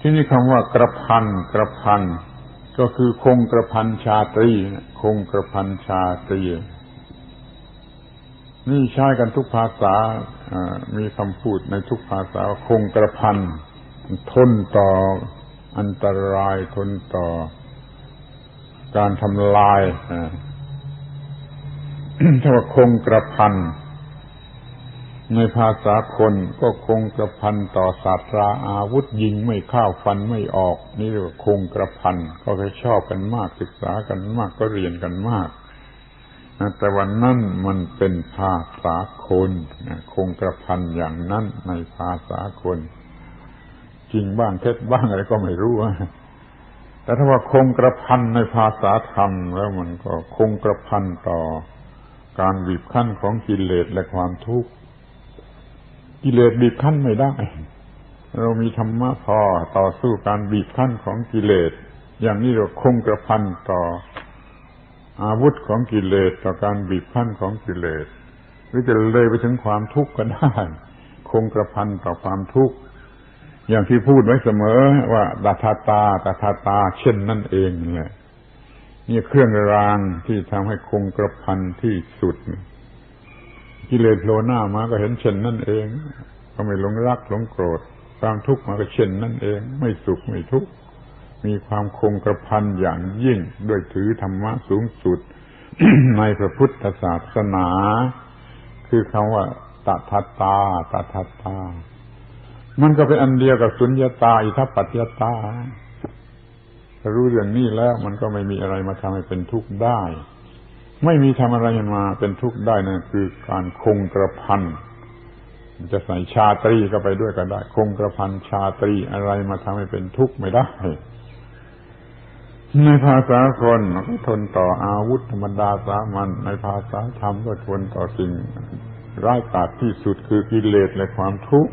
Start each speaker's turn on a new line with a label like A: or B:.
A: ที่นี่คำว่ากระพันกระพันก็คือคงกระพันชาตรีคงกระพันชาตรีนี่ใช้กันทุกภาษามีคำพูดในทุกภาษาว่าคงกระพันทนต่ออันตรายทนต่อการทำลายอ่าถ้าว่าคงกระพัน ในภาษาคนก็คงกระพันต่อศาสตราอาวุธยิงไม่เข้าฟันไม่ออก นี่เรียกว่าคงกระพันก็เคยชอบกันมากศึกษากันมากก็เรียนกันมากแต่วันนั้นมันเป็นภาษาคนคงกระพันอย่างนั้นในภาษาคนจริงบ้างเท็จบ้างอะไรก็ไม่รู้แต่ถ้าว่าคงกระพันในภาษาธรรมแล้วมันก็คงกระพันต่อการบีบคั้นของกิเลสและความทุกข์ กิเลสบีบคั้นไม่ได้ เรามีธรรมะพอต่อสู้การบีบคั้นของกิเลส อย่างนี้เราคงกระพันต่ออาวุธของกิเลสต่อการบีบคั้นของกิเลส หรือจะเลยไปถึงความทุกข์ก็ได้ คงกระพันต่อความทุกข์อย่างที่พูดไว้เสมอว่าตาทาตาตาทาตา เช่นนั่นเองนี่แหละนี่เครื่องรางที่ทำให้คงกระพันที่สุด กิเลสโผล่หน้ามาก็เห็นเช่นนั่นเอง ก็ไม่หลงรักหลงโกรธความทุกข์มาก็เช่นนั่นเอง ไม่สุขไม่ทุกข์มีความคงกระพันอย่างยิ่งด้วยถือธรรมะสูงสุด ในพระพุทธศาสนา คือคำว่าตถาตาตถาตา มันก็เป็นอันเดียวกับสุญญตา อิทัปปัจจตาถ้ารู้เรื่องนี้แล้วมันก็ไม่มีอะไรมาทำให้เป็นทุกข์ได้ ไม่มีทำอะไรมาเป็นทุกข์ได้นั่นคือการคงกระพันจะใส่ชาตรีก็ไปด้วยก็ได้ คงกระพันชาตรีอะไรมาทำให้เป็นทุกข์ไม่ได้ ในภาษาคนก็ทนต่ออาวุธธรรมดาสามัญในภาษาธรรมก็ทนต่อสิ่งร้ายกาจที่สุดคือกิเลสและความทุกข์